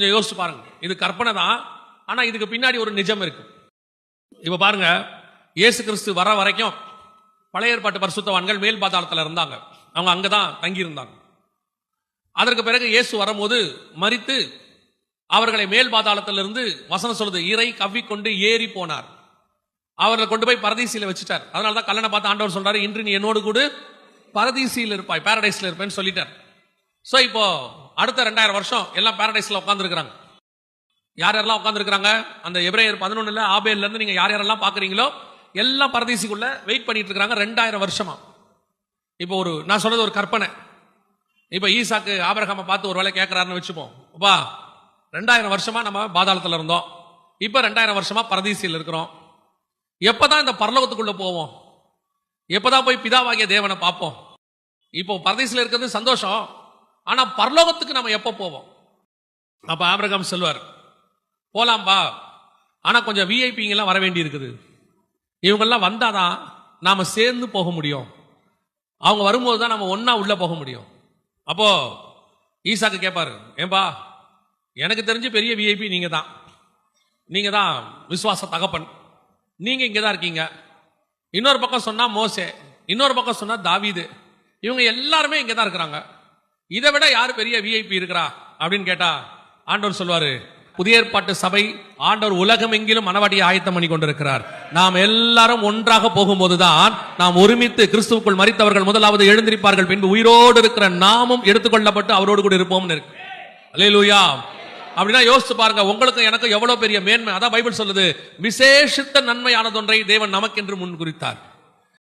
கொஞ்சம் யோசிச்சு பாருங்க. இது கற்பனை தான் ஆனா இதுக்கு பின்னாடி ஒரு நிஜம் இருக்கு. இப்ப பாருங்க இயேசு கிறிஸ்து வர வரைக்கும் பழைய ஏற்பாட்டு பரிசுத்தவான்கள் மேல் பாதாளத்தில் இருந்தாங்க. அவங்க அங்கதான் தங்கி இருந்தாங்க அதற்கு பிறகு இயேசு வரும்போது மறித்து அவர்களை மேல் பாதாளத்திலிருந்து வசனம் சொல்லுது இறை கவ்விக்கொண்டு ஏறி போனார். அவர்களை கொண்டு போய் பரதீசியில வச்சுட்டார். அதனால தான் கல்லணை பார்த்து ஆண்டவர் சொல்றாரு இன்று நீ என்னோடு கூட பரதீசியில் இருப்பாய் பேரடைஸில் இருப்பேன்னு சொல்லிட்டார். ஸோ இப்போ அடுத்த ரெண்டாயிரம் வருஷம் எல்லாம் பேரடைஸில் உட்காந்துருக்குறாங்க யார் யாரெல்லாம் உட்காந்துருக்காங்க அந்த எப்ரேயர் பதினொன்னுல ஆபேல்ல இருந்து நீங்க யார் யாரெல்லாம் பாக்குறீங்களோ எல்லாம் பரதீசிக்குள்ள வெயிட் பண்ணிட்டு இருக்கிறாங்க ரெண்டாயிரம் வருஷமா. இப்போ ஒரு நான் சொன்னது ஒரு கற்பனை. இப்போ ஈசாக்கு ஆபரகாம பார்த்து ஒரு வேலை கேட்கறாருன்னு வச்சுப்போம். அப்பா ரெண்டாயிரம் வருஷமா நம்ம பாதாளத்தில் இருந்தோம். இப்போ ரெண்டாயிரம் வருஷமா பரதீசியில் இருக்கிறோம். எப்பதான் இந்த பரலோகத்துக்குள்ள போவோம்? எப்பதான் போய் பிதாவாகிய தேவனை பார்ப்போம்? இப்போ பரதீசில் இருக்கிறது சந்தோஷம். ஆனா பரலோகத்துக்கு நம்ம எப்போ போவோம்? அப்ப ஆபிரகாம் செல்வார் போலாம்பா ஆனா கொஞ்சம் விஐபிங்கெல்லாம் வர வேண்டி இருக்குது இவங்கெல்லாம் வந்தாதான் நாம சேர்ந்து போக முடியும். அவங்க வரும்போது தான் நம்ம ஒன்றா உள்ள போக முடியும். அப்போ ஈசாக்கு கேட்பாரு ஏன்பா எனக்கு தெரிஞ்சு பெரிய விஐபி நீங்க தான் நீங்க தான் விசுவாச தகப்பன். நீங்க இங்க தான் இருக்கீங்க. இன்னொரு பக்கம் சொன்னா மோசே இன்னொரு பக்கம் சொன்னா தாவீது. இவங்க எல்லாருமே இங்க தான் இருக்கிறாங்க. இதை விட யார் பெரிய விஐபி இருக்கிறா அப்படின்னு கேட்டா ஆண்டவர் சொல்வாரு புதிய ஏற்பாட்டு சபை ஆண்டவர் உலகம் எங்கிலும் மனவாட்டியை ஆயத்தம் பண்ணி கொண்டிருக்கிறார். நாம் எல்லாரும் ஒன்றாக போகும்போதுதான் நாம் ஒருமித்து கிறிஸ்துவுக்குள் மறித்தவர்கள் முதலாவது எழுந்திருப்பார்கள். பின்பு உயிரோடு இருக்கிற நாமும் எடுத்துக்கொள்ளப்பட்டு அவரோடு கூட இருப்போம்னு இருக்கு. அல்லேலூயா. அப்படின்னா யோசிச்சு பாருங்க உங்களுக்கும் எனக்கும் எவ்வளவு பெரிய மேன்மை. அதான் பைபிள் சொல்லுது விசேஷித்த நன்மையானதொன்றை தேவன் நமக்கென்று முன் குறித்தார்.